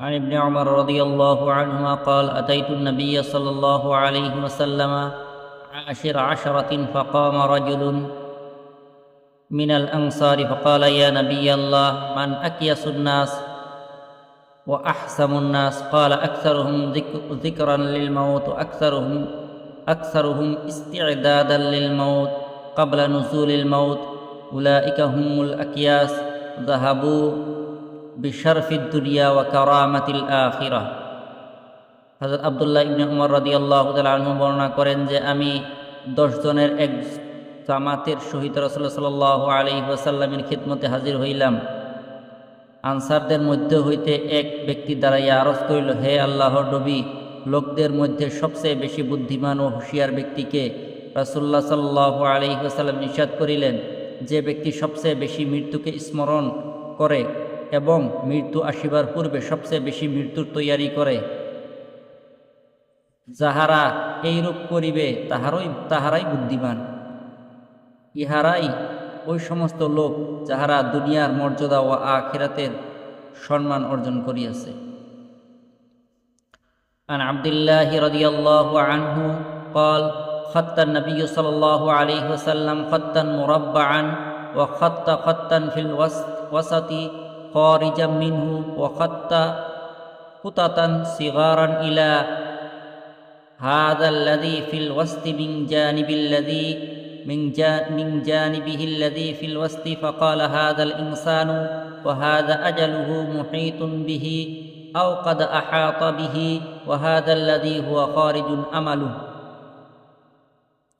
عن ابن عمر رضي الله عنهما قال أتيت النبي صلى الله عليه وسلم عاشر عشرة فقام رجل من الأنصار فقال يا نبي الله من أكيس الناس وأحسم الناس؟ قال أكثرهم ذك- ذكرا للموت وأكثرهم أكثرهم استعدادا للموت قبل نزول الموت. أولئك هم الأكياس ذهبوا বিশারফিদ দুনিয়া ওয়া কারামাতিল আখিরা। হজরত আবদুল্লাহ ইবনে উমর রদি আল্লাহ আনহু বর্ণনা করেন যে আমি দশজনের এক জামাতের শহীদ রসল্লা সাল আলী ওয়াসাল্লামের খিদমতে হাজির হইলাম। আনসারদের মধ্য হইতে এক ব্যক্তি দাঁড়াইয়া আরজ করিল, হে আল্লাহর নবী, লোকদের মধ্যে সবচেয়ে বেশি বুদ্ধিমান ও হুঁশিয়ার ব্যক্তিকে রাসুল্লাহ সাল্লাহ আলী ওয়াসাল্লাম নিষাদ করিলেন। যে ব্যক্তি সবচেয়ে বেশি মৃত্যুকে স্মরণ করে এবং মৃত্যু আসিবার পূর্বে সবচেয়ে বেশি মৃত্যুর তৈয়ারি করে যাহারা এইরূপ করিবে তাহারই তাহারাই বুদ্ধিমান ইহারাই ওই সমস্ত লোক যাহারা দুনিয়ার মর্যাদা ও আখিরাতের সম্মান অর্জন করিয়াছে عن عبد الله رضي الله عنه قال خط النبي صلى الله عليه وسلم خطا مربعا وخط خطا في الوسط خارجا منه وخط خططا صغارا إلى هذا الذي في الوسط من جانب الذي من, من جانبه الذي في الوسط. فقال هذا الإنسان وهذا أجله محيط به أو قد أحاط به وهذا الذي هو خارج أمله.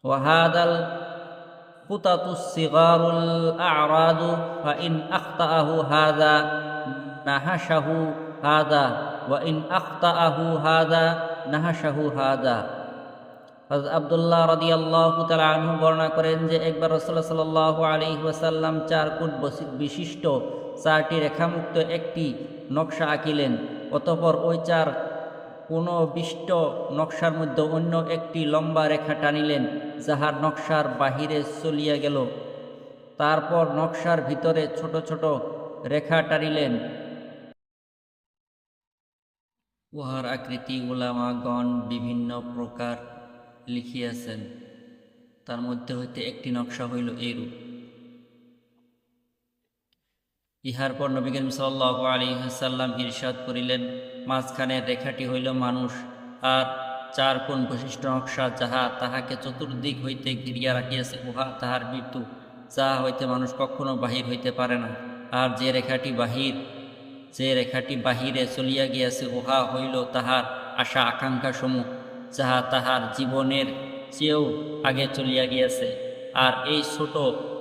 وهذا الخطط الصغار الأعراض فإن أخطأه هذا نهشه هذا وإن أخطأه هذا নাহাশাহু হাদা হজরত আবদুল্লাহ রদি আল্লাহ আনহু বর্ণনা করেন যে একবার রসল্লাহ সাল আলী ওয়াসাল্লাম চার ফুট বিশিষ্ট চারটি রেখামুক্ত একটি নকশা আঁকিলেন অতপর ওই চার পুনঃবিষ্ট নকশার মধ্যে অন্য একটি লম্বা রেখা টানিলেন, যাহার নকশার বাহিরে চলিয়া গেল। তারপর নকশার ভিতরে ছোট ছোট রেখা টানিলেন। উহার আকৃতি উলামাগণ বিভিন্ন প্রকার লিখিয়াছেন। তার মধ্যে হইতে একটি নকশা হইল এইরূপ। ইহার পর নবী সাল্লাহ আলী হাসাল্লাম ইরশাদ করিলেন মাঝখানের রেখাটি হইল মানুষ, আর চার কোন বৈশিষ্ট্য নকশা যাহা তাহাকে চতুর্দিক হইতে ঘিরিয়া রাখিয়াছে, উহা তাহার মৃত্যু যাহা হইতে মানুষ কখনো বাহির হইতে পারে না। আর যে রেখাটি বাহির, যে রেখাটি বাহিরে চলিয়া গিয়াছে, উহা হইল তাহার আশা আকাঙ্ক্ষা সমূহ যাহা তাহার জীবনের চেয়েও আগে চলিয়া গিয়াছে। আর এই ছোট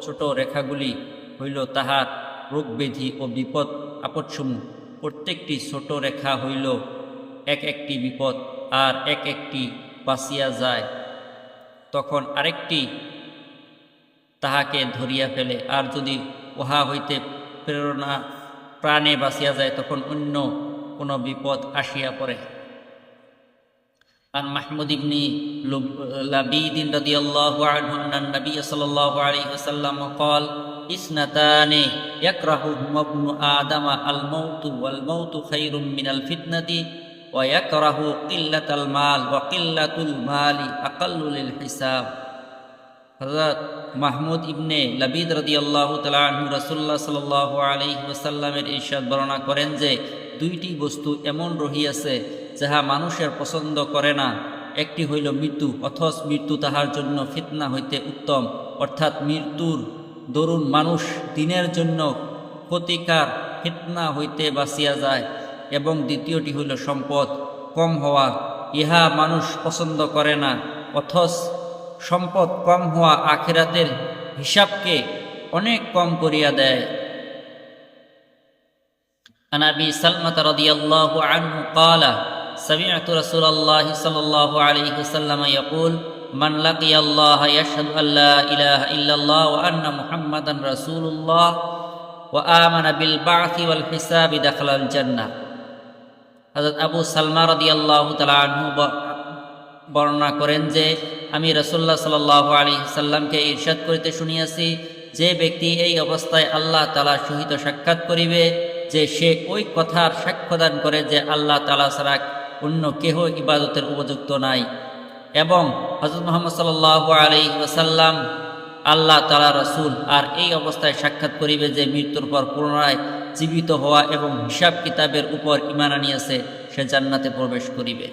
ছোট রেখাগুলি হইল তাহার রোগব্যাধি ও বিপদ আপদসমূহ। প্রত্যেকটি ছোট রেখা হইল এক একটি বিপদ আর এক একটি বাঁচিয়া যায় তখন আরেকটি তাহাকে ধরিয়া ফেলে আর যদি উহা হইতে প্রেরণা প্রাণে বাঁচিয়া যায় তখন অন্য কোনো বিপদ আসিয়া পড়ে عن محمود بن لبيد رضي الله عنه أن النبي صلى الله عليه وسلم قال ইসনাতানি ইয়াকরাহুহুমা ইবনু আদামা আল মাউতু ওয়াল মাউতু খায়রুম মিনাল ফিতনাতি ওয়া ইয়াকরাহু কিল্লাতাল মাল ওয়া কিল্লাতুল মালি আকাল্লু লিল হিসাব। হযরত মাহমুদ ইবনে লাবিদ রাদিয়াল্লাহু তাআলা আনহু রাসূলুল্লাহ সাল্লাল্লাহু আলাইহি ওয়াসাল্লামের ইরশাদ বর্ণনা করেন যে, দুইটি বস্তু এমন রহি আছে যাহা মানুষের পছন্দ করে না। একটি হইল মৃত্যু, অথচ মৃত্যু তাহার জন্য ফিতনা হইতে উত্তম, অর্থাৎ মৃত্যুর দরুন মানুষ দিনের জন্য ক্ষতিকার ফিতনা হইতে বাঁচিয়া যায় এবং দ্বিতীয়টি হইল সম্পদ কম হওয়া ইহা মানুষ পছন্দ করে না অথচ সম্পদ কম হওয়া আখেরাতের হিসাবকে অনেক কম করিয়া দেয় عن ابي سلمه رضي الله عنه قال سمعت رسول الله صلى الله عليه وسلم يقول من لقي الله يشهد ان لا اله الا الله وان محمدا رسول الله وامن بالبعث والحساب دخل الجنه হযরত আবু সালমা রাদিয়াল্লাহু তাআলা আনহু বর্ণনা করেন যে আমি রসুল্লাহ সাল আলী সাল্লামকে ঈর্ষাদ করিতে শুনিয়াছি যে ব্যক্তি এই অবস্থায় আল্লাহ তালা সহিত সাক্ষাৎ করিবে যে সে ওই কথার সাক্ষ্যদান করে যে আল্লাহ তালা ছাড়া অন্য কেহ ইবাদতের উপযুক্ত নাই এবং হজরত মোহাম্মদ সাল আলী ওসাল্লাম আল্লাহ তালা রসুল আর এই অবস্থায় সাক্ষাৎ করিবে যে মৃত্যুর পর পুনরায় জীবিত হওয়া এবং হিসাব কিতাবের উপর ইমান আনিয়াছে, সে জান্নাতে প্রবেশ করিবে।